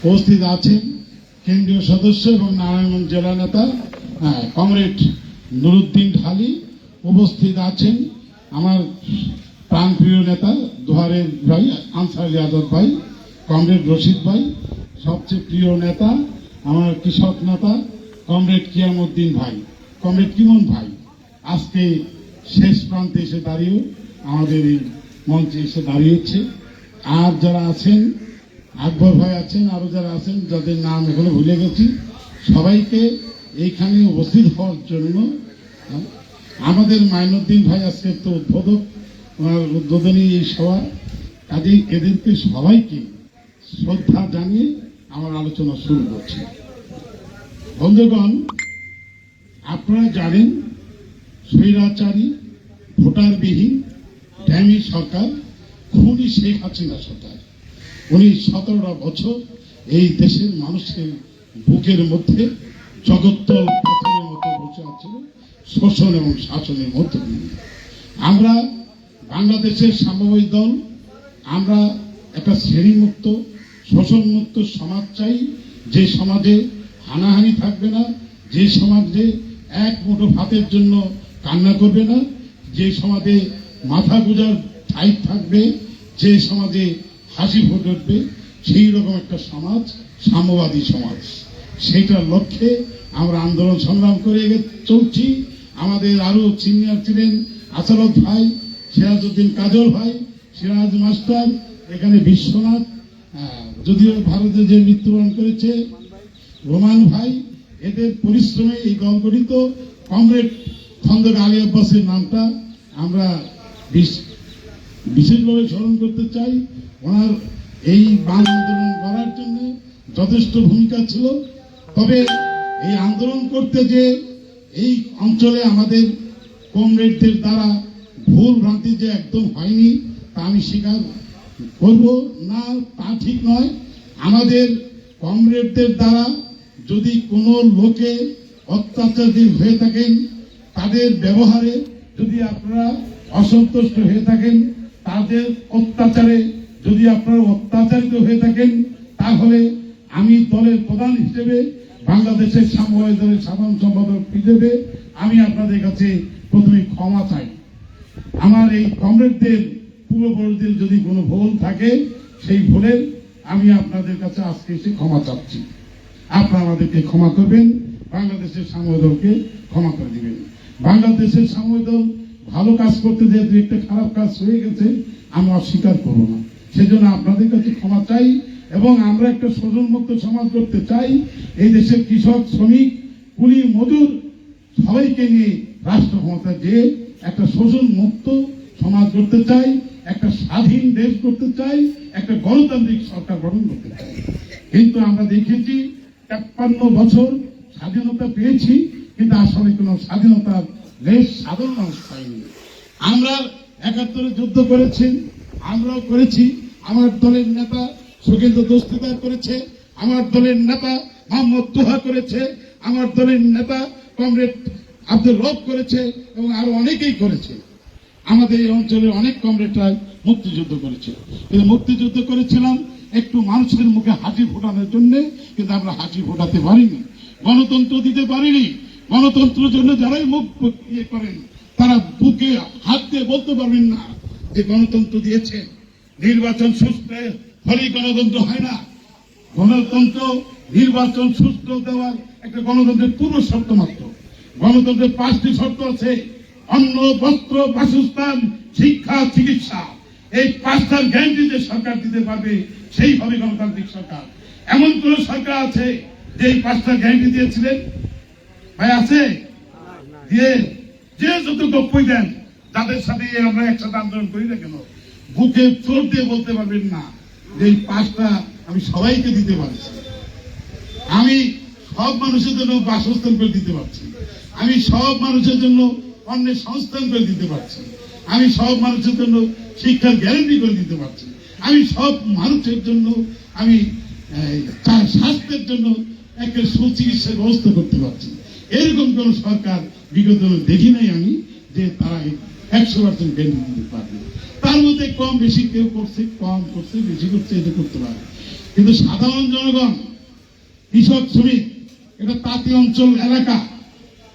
উপস্থিত আছেন কেন্দ্রীয় সদস্য এবং নারায়ণগঞ্জ জেলা নেতা কমরেড নুরুদ্দিন ঢালি উপস্থিত আছেন। আমার প্রাণপ্রিয় নেতা দোহারের ভাই আনসার আজাদ ভাই, কমরেড রশিদ ভাই, সবচেয়ে প্রিয় নেতা, আমার কৃষক নেতা, কমরেড কিয়ামুদ্দিন ভাই। কমরেড কিমন ভাই? আজকে শেষ প্রান্তে এসে দাঁড়িয়ে আমাদের এই মঞ্চে এসে দাঁড়িয়েছে। আর যারা আছেন আকবর ভাই আছেন, আরও যারা আছেন, যাদের নাম এখনও ভুলে গেছি, সবাইকে এইখানে উপস্থিত হওয়ার জন্য আমাদের মাইনুদ্দিন ভাই আজকে তো উদ্বোধক উদ্বোধনী এই সভা, কাজেই এদেরকে সবাইকে শ্রদ্ধা জানিয়ে আমার আলোচনা শুরু করছি। বন্ধুগণ, আপনারা জানেন, স্বৈরাচারী, ভোটারবিহীন, ড্যামি সরকার, খুনি শেখ হাসিনা সরকার। উনি সতেরোটা বছর এই দেশের মানুষের বুকের মধ্যে জগত্তল পাথরের মতো বসে আছে শোষণ এবং শাসনের মধ্যে। আমরা বাংলাদেশের সাম্যবাদী দল, আমরা একটা শ্রেণীমুক্ত, শোষণমুক্ত সমাজ চাই যে সমাজে হানাহানি থাকবে না, যে সমাজে এক মুঠো ভাতের জন্য কান্না করবে না, যে সমাজে মাথা গুজার ঠাই থাকবে, যে সমাজে হাসি ফুটবে সেই রকম একটা সমাজ, সাম্যবাদী সমাজ। সেইটার লক্ষ্যে আমরা আন্দোলন সংগ্রাম করে চলছি। আমাদের আরও সিনিয়র ছিলেন আসারত ভাই, সিরাজউদ্দিন কাজল ভাই, সিরাজ মাস্টার, এখানে বিশ্বনাথ যদিও ভারতে যে মৃত্যুবরণ করেছে, রোমান ভাই, এদের পরিশ্রমে এই দল গঠিত। কমরেড খন্দক আলী আব্বাসের নামটা আমরা বিশেষভাবে স্মরণ করতে চাই, ওনার এই বান আন্দোলন করার জন্য যথেষ্ট ভূমিকা ছিল। তবে এই আন্দোলন করতে যে এই অঞ্চলে আমাদের কমরেডদের দ্বারা ভুল ভ্রান্তি যে একদম হয়নি, তা আমি স্বীকার করব না, তা ঠিক নয়। আমাদের কমরেডদের দ্বারা যদি কোনো লোকে অত্যাচারী হয়ে থাকেন, তাদের ব্যবহারে যদি আপনারা অসন্তুষ্ট হয়ে থাকেন তাদের অত্যাচারে যদি আপনারা অত্যাচারিত হয়ে থাকেন, তাহলে আমি দলের প্রধান হিসেবে বাংলাদেশের সাম্যবাদী দলের সাধারণ সম্পাদক হিসেবে আমি আপনাদের কাছে প্রথমে ক্ষমা চাই। আমার এই কমরেডদের, পূর্বপুরুষদের যদি কোনো ভুল থাকে, সেই ভুলের আমি আপনাদের কাছে আজকে এসে ক্ষমা চাচ্ছি। আপনারা আমাদেরকে ক্ষমা করবেন, বাংলাদেশের সামরিক দলকে ক্ষমা করে দিবেন। বাংলাদেশের সামরিক দল ভালো কাজ করতে যে দু একটা খারাপ কাজ হয়ে গেছে, আমরা স্বীকার করব না। সেজন্য আপনাদের কাছে ক্ষমা চাই এবং আমরা একটা স্বজনমুক্ত সমাজ করতে চাই। এই দেশের কৃষক, শ্রমিক, কুলি, মজুর সবাইকে নিয়ে রাষ্ট্র ক্ষমতা যে একটা শোষণ মুক্ত সমাজ করতে চাই, একটা স্বাধীন দেশ করতে চাই, একটা গণতান্ত্রিক সরকার গঠন করতে চাই। কিন্তু আমরা দেখেছি, তেপ্পান্ন বছর স্বাধীনতা পেয়েছি, কিন্তু আসলে কোনো স্বাধীনতার লেশ সাধারণ মানুষ পাইনি আমরা একাত্তরে যুদ্ধ করেছি, আমরাও করেছি। আমার দলের নেতা সুখেন্দ্র দস্তিদার করেছে, আমার দলের নেতা মোহাম্মদ তোহা করেছে, আমার দলের নেতা কমরেড আব্দুল রব করেছে এবং আরও অনেকেই করেছে। আমাদের এই অঞ্চলে অনেক কমরেডরা মুক্তিযুদ্ধ করেছে। কিন্তু মুক্তিযুদ্ধ করেছিলাম একটু মানুষের মুখে হাসি ফোটানোর জন্য, কিন্তু আমরা হাসি ফোটাতে পারিনি। গণতন্ত্র দিতে পারিনি গণতন্ত্রের জন্য যারাই মুখ ইয়ে করেন, তারা বুকে হাত দিয়ে বলতে পারবেন না যে গণতন্ত্র দিয়েছেন নির্বাচন সুস্থ হলেই গণতন্ত্র হয় না। গণতন্ত্র, নির্বাচন সুস্থ দেওয়ার একটা গণতন্ত্রের পূর্ব শর্ত মাত্র। গণতন্ত্রের পাঁচটি শর্ত আছে, অন্ন, বস্ত্র, বাসস্থান, শিক্ষা, চিকিৎসা। এই পাঁচটার গ্যারান্টি যে সরকার দিতে পারবে, সেই হবে গণতান্ত্রিক সরকার। এমন কোন সরকার আছে যে এই পাঁচটা গ্যারান্টি দিয়েছিলেন? ভাই, আছে? দিয়ে যে যত গপ্পই দেন তাদের সাথে আমরা একসাথে আন্দোলন করি না কেন, বুকে চোর দিয়ে বলতে পারবেন না যে এই পাঁচটা আমি সবাইকে দিতে পারছি। আমি সব মানুষের জন্য বাসস্থান করে দিতে পারছি। আমি সব মানুষের জন্য অন্যের সংস্থান করে দিতে পারছি। আমি সব মানুষের জন্য শিক্ষার গ্যারান্টি করে দিতে পারছি। আমি সব মানুষের জন্য, আমি তার স্বাস্থ্যের জন্য একটা সুচিকিৎসার ব্যবস্থা করতে পারছি। এরকম কোন সরকার বিগত দেখি নাই আমি যে তারা একশো পার্সেন্ট গ্যারান্টি দিতে পারবে। তার মধ্যে কম বেশি কেউ করছে, কম করছে, বেশি করছে এটা করতে পারে কিন্তু সাধারণ জনগণ, কৃষক, শ্রমিক, এটা তাঁতি অঞ্চল, এলাকা,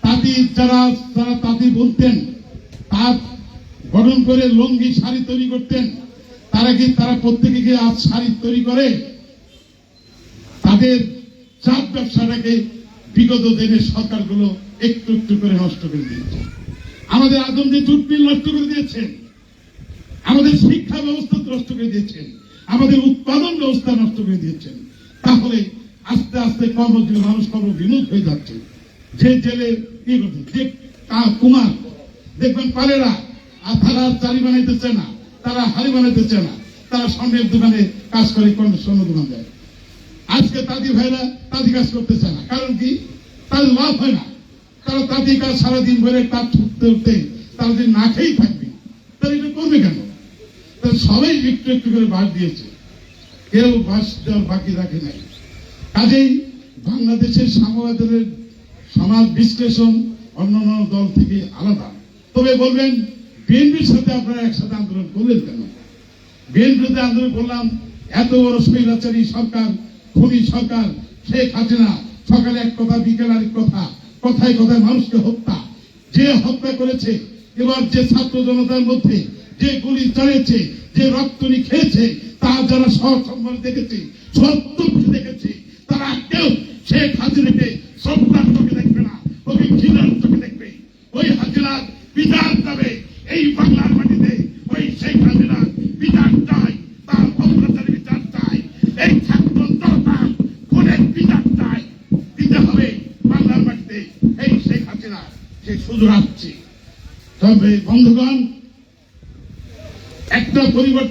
তাঁতি যারা যারা তাঁতি বলতেন তাঁত গঠন করে লঙ্গি শাড়ি তৈরি করতেন, তারা কি, তারা প্রত্যেকে কি আজ শাড়ি তৈরি করে? তাদের চাপ ব্যবসাটাকে বিগত দিনের সরকারগুলো একটু একটু করে নষ্ট করে দিয়েছে। আমাদের আদম যে জুটমিল নষ্ট করে দিয়েছেন আমাদের শিক্ষা ব্যবস্থা নষ্ট করে দিয়েছেন আমাদের উৎপাদন ব্যবস্থা নষ্ট করে দিয়েছেন তাহলে আস্তে আস্তে কর্মজীবী মানুষ কর্মবিমুখ হয়ে যাচ্ছে। যে জেলে যে কুমার, দেখবেন পালেরা আর তারা চারি বানাইতেছে না, তারা হাড়ি বানাইতেছে না, তারা স্বর্ণের দোকানে কাজ করে কোন স্বর্ণ দোকান দেয়। আজকে তাদি ভাইরা তাদি কাজ করতে চায় না। কারণ কি? তাদের লাভ হয় না। তারা তাদি কাজ সারাদিন ধরে কাজ ছুটতে উঠতে তারা যদি না খেয়েই থাকবে তাহলে এটা করবে কেন? তা সবাই একটু একটু করে বাস দিয়েছে। কেউ বাস দেওয়ার বাকি রাখে নাই। কাজেই বাংলাদেশের সাংবাদিকের সমাজ বিশ্লেষণ অন্যান্য দল থেকে আলাদা। তবে বলবেন, বিএনপির সাথে আপনারা একসাথে আন্দোলন করলেন কেন? বিএনপিতে আন্দোলন করলাম, এত বড় স্বৈরাচারী সরকার খুনি সরকার শেখ হাসিনা, সকালে এক কথা, বিকেল আরেক কথা, কথায় কথায় মানুষকে হত্যা। যে হত্যা করেছে, এবার যে ছাত্র জনতার মধ্যে যে গুলি চালিয়েছে, যে রক্তনি খেয়েছে তার যারা সহ সম্মান দেখেছে সত্য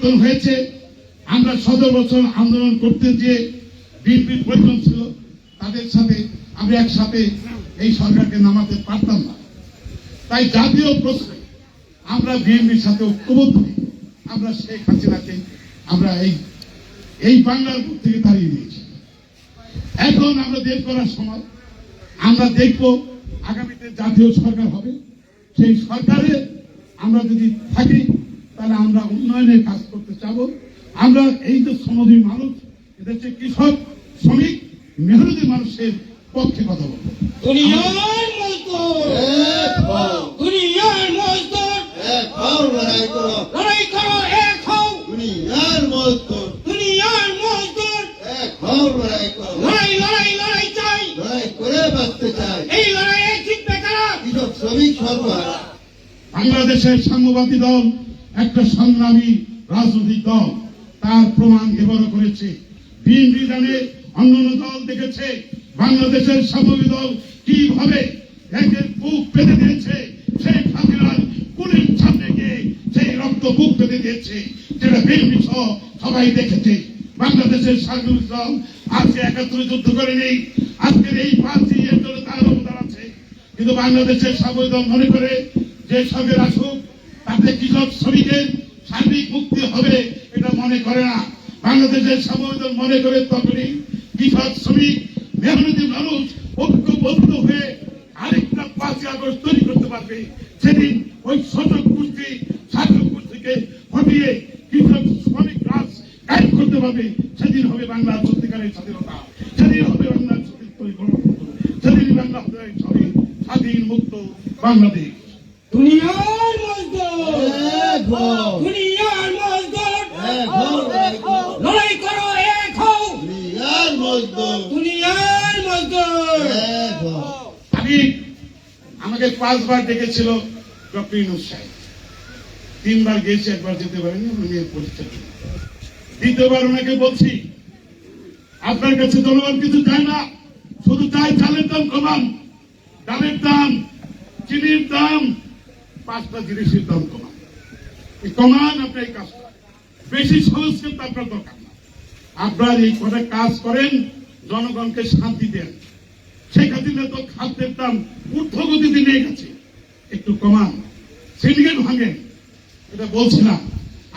পরিবর্তন হয়েছে। আমরা সতেরো বছর আন্দোলন করতে যে বিএনপির প্রয়োজন ছিল। তাদের সাথে আমরা একসাথে এই সরকারকে নামাতে পারতাম না। তাই জাতীয় প্রশ্নে আমরা বিএনপির সাথে ঐক্যবদ্ধ। আমরা শেখ হাসিনাকে আমরা এই এই বাংলার বুক থেকে তাড়িয়ে দিয়েছি। এখন আমরা দেশ করার সময় আমরা দেখব আগামীতে জাতীয় সরকার হবে। সেই সরকারে আমরা যদি থাকি তাহলে আমরা উন্নয়নের কাজ করতে চাব। আমরা এই যে সমাজী মানুষ এদেশে কৃষক শ্রমিক মেহনতি মানুষের পক্ষে কথা বলব। দুনিয়ার মজদুর। এক হও। দুনিয়ার মজদুর। এক হও লড়াই করো। লড়াই করো এক হও। দুনিয়ার মজদুর। দুনিয়ার মজদুর। এক হও লড়াই করো। লড়াই লড়াই লড়াই চাই। লড়াই করে বাঁচতে চাই। এই লড়াইয়ে জিতবে কারা? কৃষক শ্রমিক সর্বহারা। বাংলাদেশের সাম্যবাদী দল একটা সংগ্রামী রাজনৈতিক দল তার প্রমাণ এবারও করেছে। বিএনপি জানে অন্যান্য দল দেখেছে। বাংলাদেশের সাম্যবাদী দল কীভাবে একের বুক পেতে দিয়েছে, সেই হাসিনার কুলির সামনে গিয়ে সেই রক্ত বুক পেতে দিয়েছে, যেটা বিএনপি সহ সবাই দেখেছে। বাংলাদেশের সাংবাদিক দল আজকে একাত্তরে যুদ্ধ করে নেই। আজকের এই পাঁচটি এর জন্য তার অবদান আছে। কিন্তু বাংলাদেশের সামরিক দল মনে করে যে সঙ্গে আসুক তাতে কৃষক শ্রমিকের সার্বিক মুক্তি হবে এটা মনে করে না। বাংলাদেশের সামরিক দল মনে করে তখনই কৃষক শ্রমিক মেহনতি মানুষ ঐক্যবদ্ধ হয়ে আরেকটা আগস্ট তৈরি করতে পারবে। সেদিন ওই গোষ্ঠী শাসক গোষ্ঠীকে কৃষক শ্রমিক রাজ কায়েম করতে পারবে। সেদিন হবে বাংলার সত্যিকারের স্বাধীনতা। সেদিন হবে বাংলার সেদিন বাংলা হবে স্বাধীন মুক্ত বাংলাদেশ। দুনিয়ার মজদুর। দুনিয়ার মজদুর। লড়াই করো এক হও। দুনিয়ার মজদুর। দুনিয়ার মজদুর। আমি আমাকে পাঁচবার ডেকেছিল ডক্টর ইনুস সাহেব। তিনবার গিয়েছি একবার যেতে পারিনি মেয়ের পরীক্ষা দ্বিতীয়বার ওনাকে বলছি আপনার কাছে জনগণ কিছু চায় না? শুধু চাই চালের দাম কমান ডালের দাম চিনির দাম পাঁচটা জিনিসের দাম কমান কমান আপনি এই কাজ করেন। বেশি সংস্কৃত আপনার দরকার না। আপনার এই কটা কাজ করেন, জনগণকে শান্তি দেন। শেখ হাসিনা তো খাদ্যের দাম ঊর্ধ্বগতিতে নিয়ে গেছে। একটু কমান। সিন্ডিকেট ভাঙেন। এটা বলছিলাম।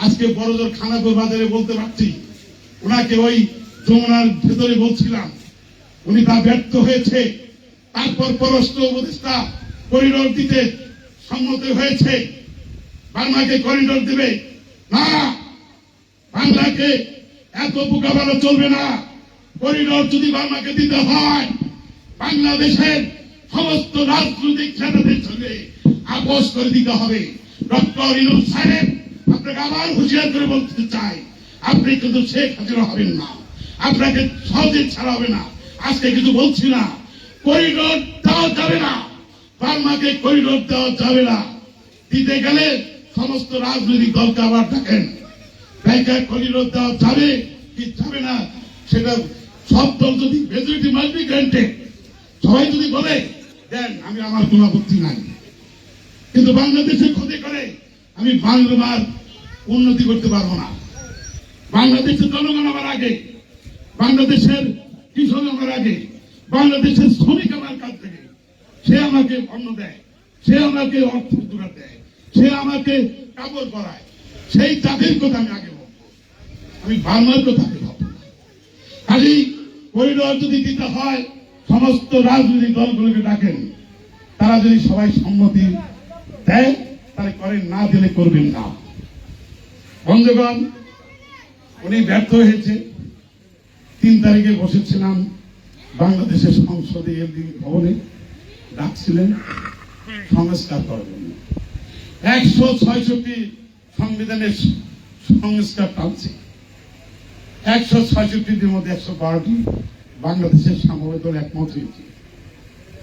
আজকে বড়জোর খানাপুর বাজারে বলতে পারছি। ওনাকে ওই যমুনার ভেতরে বলছিলাম। উনি তা ব্যর্থ হয়েছে। তারপর পররাষ্ট্র উপদেষ্টা দিতে সম্মত হয়েছে। বাংলাকে করিডোর দেবে। না, বাংলাকে এত বোকা ভালো চলবে না। করিডোর যদি বাংলাকে দিতে হয়, বাংলাদেশের সমস্ত রাজনৈতিক নেতাদের সঙ্গে আপোষ করে দিতে হবে। ডক্টর ইনুস সাহেব, আপনাকে আবার হুঁশিয়ার করে বলতে চাই, আপনি কিন্তু শেখ হাজিরা হবেন না। আপনাকে সহজে ছাড়া হবে না। আজকে কিছু বলছি না করিডোর দেওয়া যাবে না। বার্মাকে করিডোর দেওয়া যাবে না। দিতে গেলে সমস্ত রাজনৈতিক দলকে আবার ডাকেন। ব্যাংকের করিডোর দেওয়া যাবে কি যাবে না, সেটা সব দল যদি মেজরিটি মাইট বি গ্রান্টেড সবাই যদি বলে, দেন, আমি আমার কোনো আপত্তি নাই। কিন্তু বাংলাদেশের ক্ষতি করে, আমি বাংলার উন্নতি করতে পারব না। বাংলাদেশের জনগণ আমার আগে, বাংলাদেশের কৃষক আমার আগে, বাংলাদেশের শ্রমিক আমার কাছ থেকে। সে আমাকে অন্ন দেয়, সে আমাকে অর্থ জোগাড় দেয়, সে আমাকে কাপড় পরায়। সেই জাতির কথা আমি আগে বলব আমি বাংলার কথা আগে ভাববো। কাজেই করিডোর যদি দিতে হয়, সমস্ত রাজনৈতিক দলগুলোকে ডাকেন। তারা যদি সবাই সম্মতি দেয়, তাহলে করেন, না দিলে করবেন না। বন্ধুগণ, উনি ব্যর্থ হয়েছে। তিন তারিখে বসেছিলাম বাংলাদেশের সংসদে এলডি ভবনে। ডাকছিলেন সংস্কার করার জন্য। একশো ছয়ষট্টি সংবিধানের সংস্কার টানছে একশো ছয়ষট্টিটির মধ্যে একশো বারোটি বাংলাদেশের সামরিক দল একমত হয়েছে।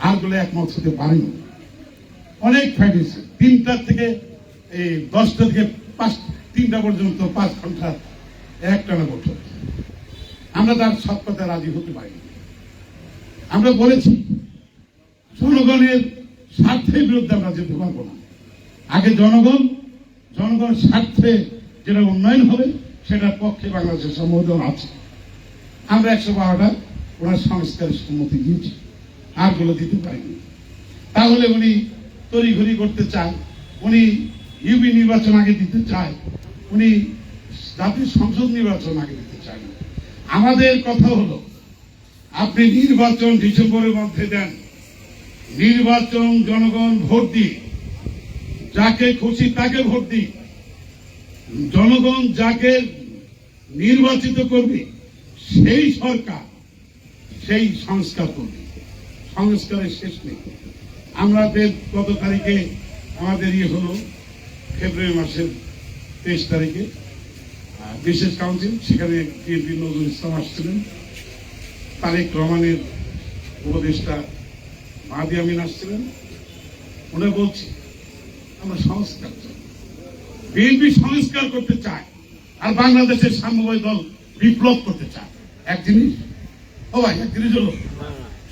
আরগুলো একমত হতে পারেনি। অনেক ফাইট হয়েছে। তিনটার থেকে এই দশটা থেকে পাঁচ, তিনটা পর্যন্ত পাঁচ ঘণ্টা একটানা বছর আমরা তার সব কথা রাজি হতে পারিনি। আমরা বলেছি জনগণের স্বার্থের বিরুদ্ধে আমরা যেতে পারব না। আগে জনগণ জনগণ স্বার্থে যেটা উন্নয়ন হবে, সেটার পক্ষে বাংলাদেশের সম্বোধন আছে। আমরা একশো বারোটা ওনার সংস্কারের সম্মতি দিয়েছি আরগুলো দিতে পারিনি। তাহলে উনি তড়িঘড়ি করতে চান উনি ইউপি নির্বাচন আগে দিতে চায়, উনি জাতীয় সংসদ নির্বাচন আগে দিতে চান আমাদের কথা হলো, আপনি নির্বাচন ডিসেম্বরের মধ্যে দেন নির্বাচন জনগণ ভোট দিই যাকে খুশি তাকে ভোট দিই জনগণ যাকে নির্বাচিত করবে, সেই সরকার, সেই সংস্কার করবে। সংস্কারের শেষ নেই। আমাদের গত তারিখে, আমাদের ইয়ে হলো, ফেব্রুয়ারি মাসের তেইশ তারিখে বিশেষ কাউন্সিল, সেখানে বিএনপি নজরুল ইসলাম আসছিলেন। তারেক রহমানের উপদেষ্টা মাহাদি আমিন আসছিলেন উনি বলছি, আমরা সংস্কার বিএনপি সংস্কার করতে চায় আর বাংলাদেশের সাম্যবাদী দল বিপ্লব করতে চায়। এক জিনিস? ও ভাই, এক জিনিস হলো,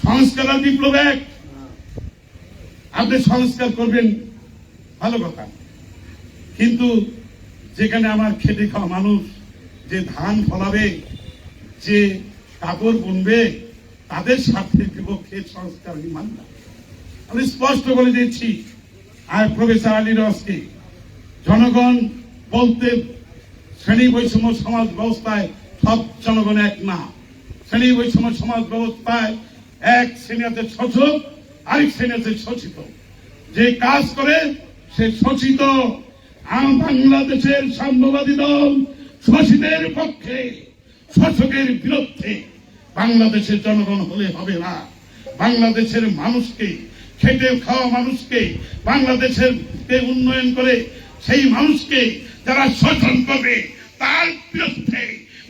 সংস্কার আর বিপ্লব এক। আপনি সংস্কার করবেন, ভালো কথা। কিন্তু যেখানে আমার খেটে খাওয়া মানুষ, যে ধান ফলাবে, যে কাপড় বুনবে, তাদের স্বার্থের বিপক্ষে সংস্কার আমি মানি না। আমি স্পষ্ট বলে দিচ্ছি, আর প্রফেসর আলী রসকে, জনগণ বলতে শ্রেণি বৈষম্য সমাজ ব্যবস্থায় সব জনগণ এক না। শ্রেণি বৈষম্য সমাজ ব্যবস্থায় এক শ্রেণি আছে শোষক আরেক শ্রেণি আছে শোষিত যে কাজ করে, সে শোষিত বাংলাদেশের সাম্যবাদী দল শোষিতের পক্ষে, শোষকের বিরুদ্ধে। বাংলাদেশের জনগণ হলে হবে না। বাংলাদেশের মানুষকে খেটে খাওয়া মানুষকে বাংলাদেশের উন্নয়ন করে, সেই মানুষকে যারা শোষণ করবে, তার বিরুদ্ধে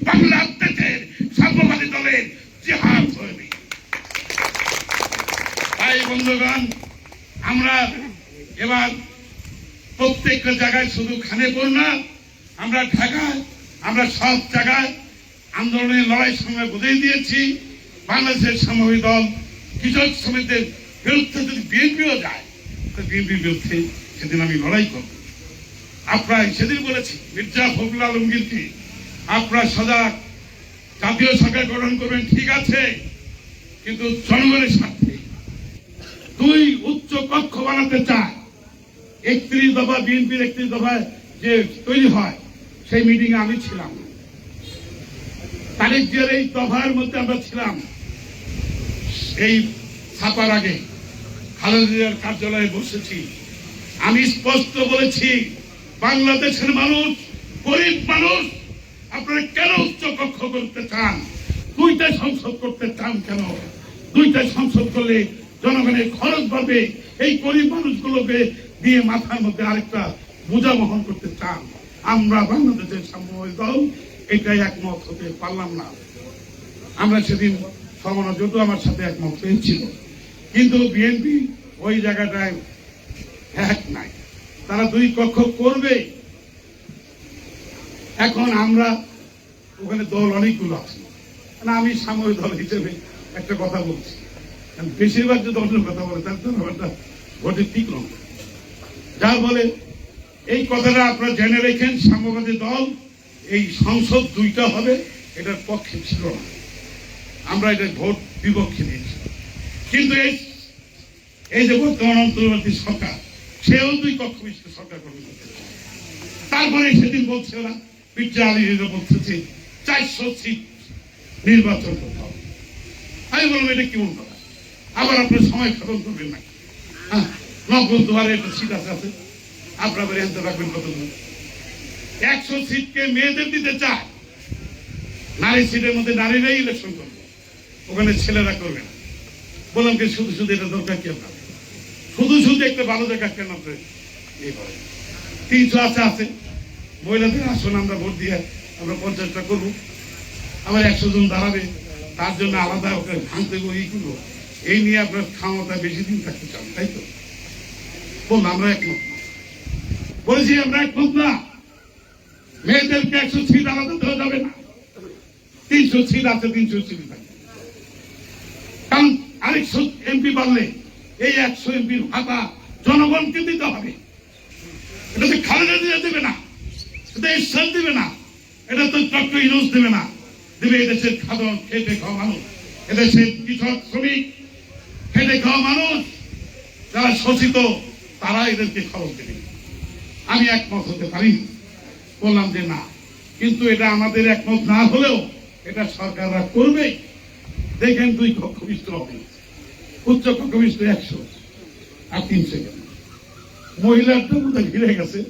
বাংলাদেশের সাম্যবাদী দলের জিহাদ হবে তাই বন্ধুগণ, আমরা এবার প্রত্যেকটা জায়গায় শুধু খানেপুর না, আমরা ঢাকায় আমরা সব জায়গায় আন্দোলনের লড়াই সময় বুঝিয়ে দিয়েছি, বাংলাদেশের সামরিক দল, কৃষক সমিতির বিরুদ্ধে যদি বিএনপিও যায়, তো বিএনপির বিরুদ্ধে সেদিন আমি লড়াই করব। আপনারা সেদিন বলেছি মির্জা ফখরুল আলমগীরকে আপনারা সজাগ জাতীয় সরকার গঠন করবেন, ঠিক আছে, কিন্তু জনগণের স্বার্থে। দুই উচ্চ কক্ষ বানাতে চায়। একত্রিশ দফা, বিএনপির একত্রিশ দফায় যে তৈরি হয়, সেই মিটিং এ আমি ছিলাম। তারিখ এই দফার মধ্যে আমরা ছিলাম। এই ছাপার আগে খালেদা কার্যালয়ে বসেছি। আমি স্পষ্ট বলেছি, বাংলাদেশের মানুষ, গরিব মানুষ, আপনারা কেন উচ্চ কক্ষ করতে চান? দুইটা সংসদ করতে চান কেন? দুইটা সংসদ করলে জনগণের খরচ পাবে এই গরিব মানুষগুলোকে দিয়ে মাথার মধ্যে আরেকটা বোঝা বহন করতে চান। আমরা বাংলাদেশের সাম্যবাদী দল, এটাই একমত হতে পারলাম না। আমরা সেদিন সমানা জটু আমার সাথে একমত হয়েছিল। কিন্তু বিএনপি ওই জায়গাটায় এক নাই। তারা দুই কক্ষ করবে। এখন আমরা ওখানে দল অনেকগুলো আছে। আমি সাময়িক দল হিসেবে একটা কথা বলছি। বেশিরভাগ যদি অন্য কথা বলে, তার তো ব্যাপারটা ভোটে নয়। যার বলে, এই কথাটা আপনারা জেনে রেখেন, সাম্যবাদী দল, এই সংসদ দুইটা হবে, এটার পক্ষে ছিল না। আমরা এটা ভোট বিপক্ষে দিয়েছি কিন্তু এই এই যে বর্তমান অন্তর্বর্তী সরকার, সেও দুই কক্ষ বিশিষ্ট সরকার গঠন করতে তারপরে সেদিন বলছে ওরা পিজ্জা আলীরা বলতেছে, চারশো সিট নির্বাচন করতে হবে। আমি বললাম, এটা কেমন কথা আবার আপনার সময় খতম করবেন না। হ্যাঁ নকল দুয়ারে একটা সিট আছে আছে। আপনার বাড়ি আনতে রাখবেন কত একশো সিটকে মেয়েদের দিতে চায়। নারী সিটের মধ্যে নারীরাই ইলেকশন করবে। ওখানে ছেলেরা করবে না। বললাম শুধু শুধু এটা দরকার কি আপনার? শুধু শুধু একটা ভালো জায়গা কেন আপনি এই করেন তিনশো আছে আছে। মহিলাদের আসন আমরা ভোট দিয়ে আমরা পঞ্চাশটা করব। আবার একশো জন দাঁড়াবে, তার জন্য আলাদা ওকে ভাঙতে এই করব। এই নিয়ে আপনার ক্ষমতা বেশি দিন থাকতে চান, তাই তো? বললাম আমরা একমত বলেছি, আমরা একমত না। মেয়েদেরকে একশো সিট আলাদা দেওয়া যাবে না। তিনশো সিট আছে, তিনশো সিট থাকবে। কারণ আরেকশো এমপি বাড়লে এই একশো এমপির ভাতা জনগণকে দিতে হবে। এটা তো খালেদা দিয়ে দেবে না, এটা ঈশ্বর দেবে না, এটা তো ডক্টর ইউনুস দেবে না। দেবে এদেশের খাদন, খেটে খাওয়া মানুষ, এদেশের কৃষক, শ্রমিক, খেটে খাওয়া মানুষ, যারা শোষিত তারা এদেরকে খরচ দেবে। আমি একমত হতে পারি বললাম যে না। কিন্তু এটা আমাদের একমত না হলেও এটা সরকাররা করবে। দেখেন দুই কক্ষ বিশিষ্ট হবে। উচ্চ বিশিষ্ট একশো আর তিনশো কেন মহিলারটা বোধহয় ঘিরে গেছে।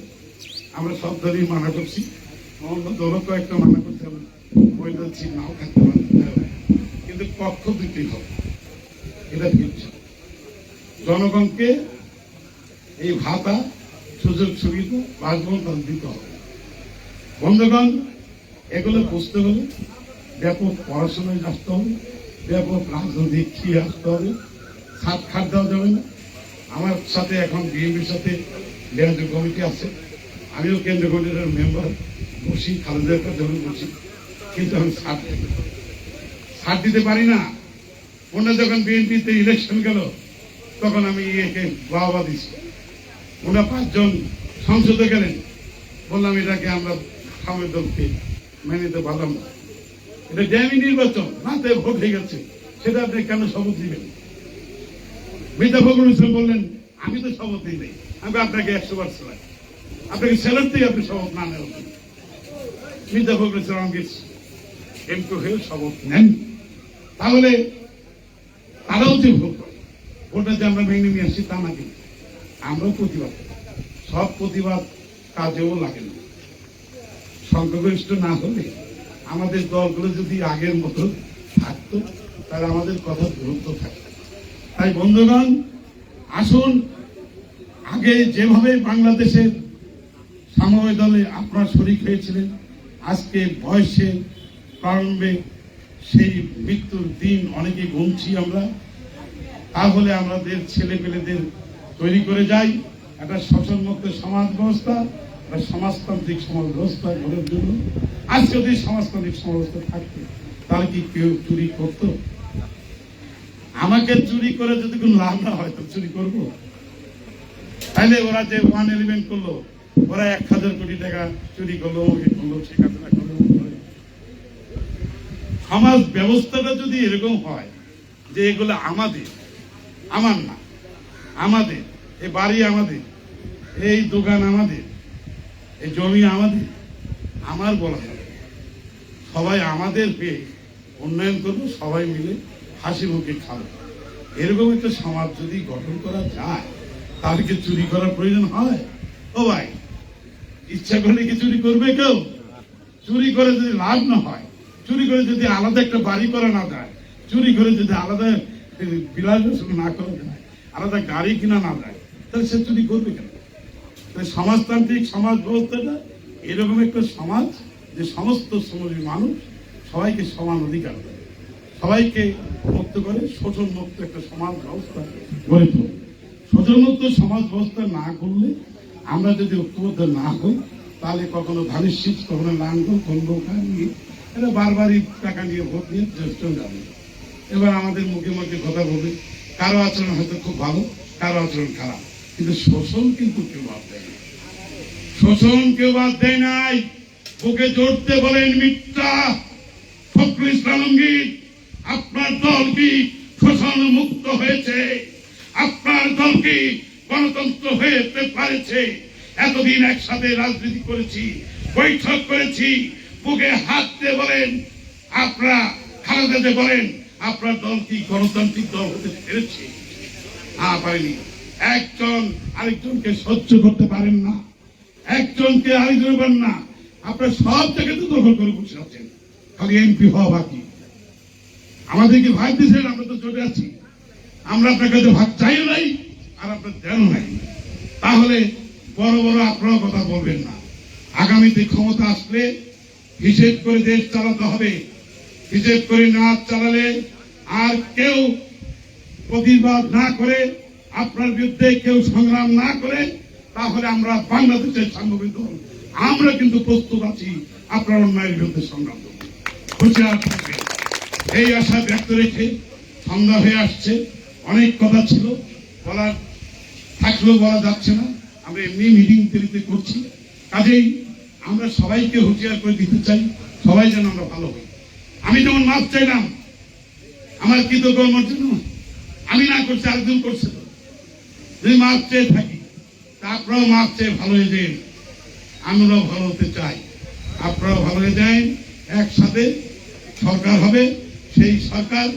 আমরা সব ধরেই মানা করছি। অন্য দলও কয়েকটা মানা করতে হবে মহিলা ছিল নাও থাকতে পারে। কিন্তু কক্ষ দুটি হবে। এটা দিচ্ছে জনগণকে এই ভাতা, সুযোগ সুবিধা, বাসভবন দিতে হবে। বন্ধুগণ, এগুলো বুঝতে হলে ব্যাপক পড়াশোনায় আসতে হবে। ব্যাপক রাজনৈতিক খেয়ে আসতে হবে। ছাদ খাট দেওয়া যাবে না। আমার সাথে এখন বিএনপির সাথে লিয়াজু কমিটি আছে। আমিও কেন্দ্রীয় কমিটির মেম্বার। বসি খালেদার কাছে বসি। কিন্তু আমি সার না। দিতে পারি না। অন্য যখন বিএনপিতে ইলেকশন গেল, তখন আমি একে বাবা দিছি। ওরা পাঁচজন সংসদে গেলেন। বললাম, এটাকে আমরা সামনের দলকে মেনে নিতে পারলাম না। এটা ড্যামি নির্বাচন। নাতে ভোট হয়ে গেছে। সেটা আপনি কেন শপথ দিবেন মির্জা ফখরুল বললেন, আমি তো দিই নাই আমি আপনাকে একশো বার আপনাকে সেলার থেকে আপনি শপথ না নেওয়া। মির্জা ফখরুল ইসলাম আমাকে এমপি হয়ে শপথ নেন। তাহলে তারাও যে ভোট ভোটটা যে আমরা মেনে নিয়ে আসছি তা না কিন্তু আমরাও প্রতিবাদ সব প্রতিবাদ কাজেও লাগে না। সংখ্যাগরিষ্ঠ না হলে আমাদের দলগুলো যদি আগের মতো থাকতো, তাহলে আমাদের কথা গুরুত্ব থাকতো। তাই বন্ধুগণ, আসুন, আগে যেভাবে বাংলাদেশের সাময় দলে আপনারা শরিক হয়েছিলেন, আজকে বয়সে প্রারম্ভে সেই মৃত্যুর দিন অনেকে গুনছি আমরা, তাহলে আমাদের ছেলে পেলেদের তৈরি করে যাই। একটা শোষণমুক্ত সমাজ ব্যবস্থা, একটা সমাজতান্ত্রিক সমাজ ব্যবস্থা গড়ার জন্য আজ যদি সমাজতান্ত্রিক সমাজ ব্যবস্থা থাকতো, তাহলে কি কেউ চুরি করতো? আমাকে চুরি করে যদি কোনো লাভ না হয়, তো চুরি করব? তাহলে ওরা যে ওয়ান এলিমেন্ট করল, ওরা এক হাজার কোটি টাকা চুরি করল ওকে করল, সে কাজটা করল। সমাজ ব্যবস্থাটা যদি এরকম হয় যে এগুলো আমাদের, আমার না, আমাদের এই বাড়ি আমাদের, এই দোকান আমাদের এই জমি আমাদের, আমার বলা সবাই আমাদের পেয়ে উন্নয়ন করব, সবাই মিলে হাসি মুখে খাব। এরকম একটা সমাজ যদি গঠন করা যায়, তাহলে কি চুরি করার প্রয়োজন হয়? ও ভাই, ইচ্ছা করলে কি চুরি করবে কেউ? চুরি করে যদি লাভ না হয়, চুরি করে যদি আলাদা একটা বাড়ি করা না যায়, চুরি করে যদি আলাদা বিলাস না করা যায়, আলাদা গাড়ি কিনা না যায়, তাহলে সে চুরি করবে কেন? তাই সমাজতান্ত্রিক সমাজ ব্যবস্থাটা এরকম একটা সমাজ যে সমস্ত সমাজের মানুষ সবাইকে সমান অধিকার দেয়। সবাইকে মুক্ত করে শোষণ মুক্ত একটা সমাজ ব্যবস্থা গড়ে তোলে শোষণ মুক্ত সমাজ ব্যবস্থা না করলে আমরা যদি ঐক্যবদ্ধ না হই, তাহলে কখনো ধানের শীত, কখনো লাঙ্গল খন্ডকা নিয়ে এটা বারবারই টাকা নিয়ে ভোট নিয়ে চলে যাবে। এবার আমাদের মুখে মুখে কথা বলবে, কারও আচরণ হয়তো খুব ভালো, কারও আচরণ খারাপ। কিন্তু শোষণ কিন্তু কেউ বাদ দেয় না। শোষণ কেউ বাদ দেয় নাই। বুকে জড়তে বলেন মিথ্যা, ফখরুল ইসলাম আলমগীর। আপনার দল কি শোষণ মুক্ত হয়েছে? আপনার দল কি গণতন্ত্র হয়ে পারেছে? এতদিন একসাথে রাজনীতি করেছি, বৈঠক করেছি, বুকে হাত দিয়ে বলেন, আপনারা খালেদাতে বলেন, আপনার দল কি গণতান্ত্রিক দল হতে পেরেছে? একজন আরেকজনকে সহ্য করতে পারেন না। একজনকে আরেকজন না। আপনার সব জায়গাতে দখল করে বসে আছেন। খালি এমপি হওয়া বাকি। আমাদেরকে ভাগ দিয়েছেন আমরা তো চলে আছি আমরা আপনার কাছে ভাগ চাইও নাই, আর আপনার দেন নাই। তাহলে বড় বড় আপনারা কথা বলবেন না। আগামীতে ক্ষমতা আসলে হিসেব করে দেশ চালাতে হবে। হিসেব করে না চালালে আর কেউ প্রতিবাদ না করে, আপনার বিরুদ্ধে কেউ সংগ্রাম না করে, তাহলে আমরা বাংলাদেশের সাংবাদিক আমরা কিন্তু প্রস্তুত আছি আপনার অন্যায়ের বিরুদ্ধে সংগ্রাম করতে। হুঁশিয়ার থাকবেন। এই আশা ব্যক্ত রেখে সন্ধ্যা হয়ে আসছে। অনেক কথা ছিল, বলার থাকলেও বলা যাচ্ছে না। আমরা এমনি মিটিং দেরিতে করছি। কাজেই আমরা সবাইকে হুঁশিয়ার করে দিতে চাই, সবাই যেন আমরা ভালো হই। আমি যেমন মাছ চাইলাম, আমার কৃতকর্মের জন্য আমি না করছি, আরেকজন করছে তো। যদি মাছ চেয়ে থাকি আপনারাও মাপ চেয়ে ভালো হয়ে যান আমরাও ভালো হতে চাই। আপনারাও ভালো হয়ে যান, একসাথে সরকার হবে। সেই সরকার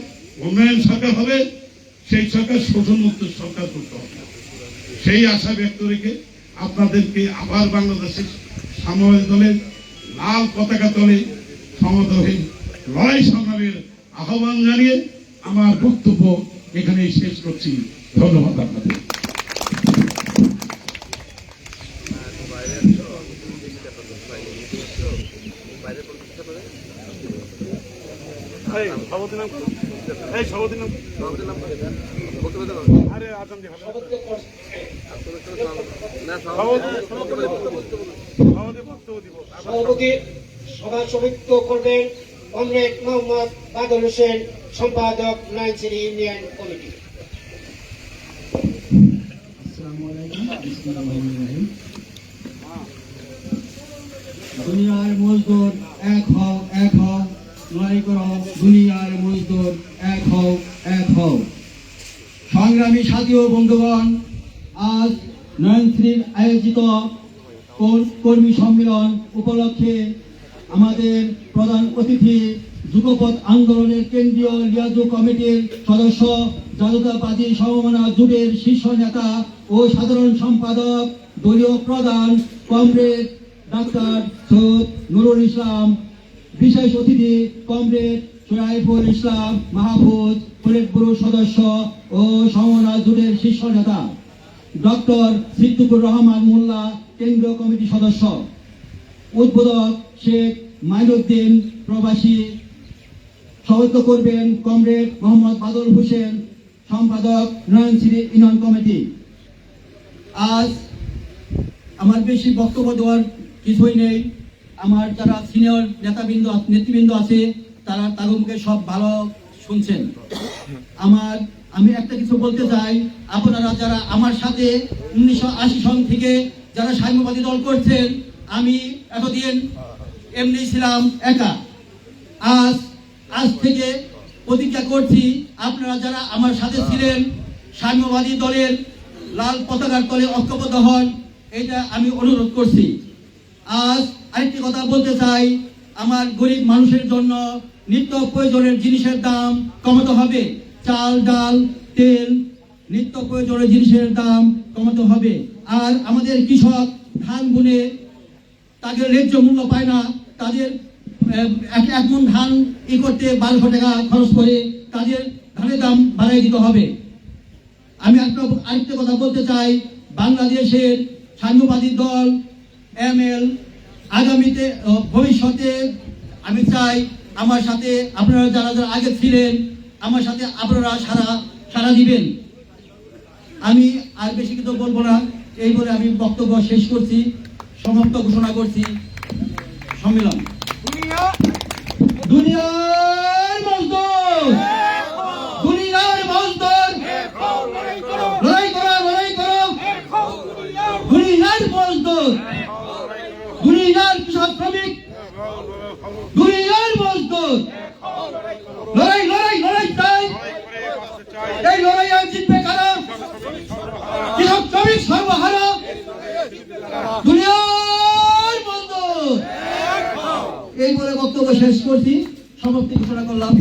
উন্নয়ন সরকার হবে, সেই সরকার শোষণ মুক্ত সরকার করতে হবে। সেই আশা ব্যক্ত রেখে আপনাদেরকে আবার বাংলাদেশের সামরিক দলের লাল পতাকা তলে সমত হয়ে লড়াই সংগ্রামের আহ্বান জানিয়ে আমার বক্তব্য এখানেই শেষ করছি। ধন্যবাদ আপনাদের। সভাপতি সভা সমিত করবেন কমরেড মোহাম্মদ বাদল হোসেন সম্পাদক নাইনসিরি ইউনিয়ন কমিটি। দুনিয়ার মজদুর এক হও এক হও। লড়াই করো দুনিয়ার মজদুর। এক হও এক হও। সংগ্রামী সাথী বন্ধুগণ, আজ নয়নশ্রীর আয়োজিত কর্মী সম্মেলন উপলক্ষে আমাদের প্রধান অতিথি যুগপথ আন্দোলনের কেন্দ্রীয় লিয়াজু কমিটির সদস্য জাতীয়তাবাদী সমমনা জোটের শীর্ষ নেতা ও সাধারণ সম্পাদক, দলীয় প্রধান কমরেড ডাক্তার সৈয়দ নুরুল ইসলাম বিশেষ অতিথি কমরেড সোয়াইফুল ইসলাম, মাহফুজ ফরিদ ব্যুরো সদস্য ও সমমনা জোটের শীর্ষ নেতা। ডক্টর সিদ্দিকুর রহমান মোল্লা, কেন্দ্রীয় কমিটি সদস্য। উদ্বোধক শেখ মাইনুদ্দিন প্রবাসী। সভাপতিত্ব করবেন কমরেড মোহাম্মদ বাদল হোসেন, সম্পাদক নয়ন নয়নশ্রী ইউনিয়ন কমিটি। আজ আমার বেশি বক্তব্য দেওয়ার কিছুই নেই। আমার যারা সিনিয়র নেতাবৃন্দ নেতৃবৃন্দ আছে, তারা মুখে সব ভালো শুনছেন। আমার, আমি একটা কিছু বলতে চাই, আপনারা যারা আমার সাথে উনিশশো আশি সন থেকে যারা সাম্যবাদী দল করছেন, আমি এতদিন এমনি ছিলাম একা। আজ আজ থেকে প্রতিজ্ঞা করছি, আপনারা যারা আমার সাথে ছিলেন, সাম্যবাদী দলের লাল পতাকার তলে ঐক্যবদ্ধ হন এটা আমি অনুরোধ করছি। আজ আরেকটি কথা বলতে চাই। আমার গরিব মানুষের জন্য নিত্য প্রয়োজনের জিনিসের দাম কমাতে হবে। চাল, ডাল, তেল নিত্য প্রয়োজনীয় জিনিসের দাম কমাতে হবে। আর আমাদের কৃষক ধান বুনে তাকে ন্যায্য মূল্য পায় না। তাদের এক ধান ই করতে বারোশো টাকা খরচ করে তাদের ধানের দাম বাড়াই দিতে হবে। আমি একটা আরেকটা কথা বলতে চাই। বাংলাদেশের সাম্যবাদী দল এমএল আগামীতে ভবিষ্যতে আমি চাই আমার সাথে আপনারা যারা যারা আগে ছিলেন আমার সাথে আপনারা সারা সারা দিবেন। আমি আর বেশি কিছু বলব না এই বলে আমি বক্তব্য শেষ করছি সমাপ্ত ঘোষণা করছি। সম্মেলন। দুনিয়ার মজদুর দুনিয়ার মজদুর লড়াই করো লড়াই করো দুনিয়ার মজদুর দুনিয়ার কৃষক শ্রমিক। দুনিয়ার মজদুর। লড়াই লড়াই লড়াই চাই। এই লড়াই আর জিতবে কারা? কৃষক শ্রমিক সর্বহারা। দুনিয়ার মজদুর। এই বলে বক্তব্য শেষ করছি। সমাপ্তি ঘোষণা করলাম।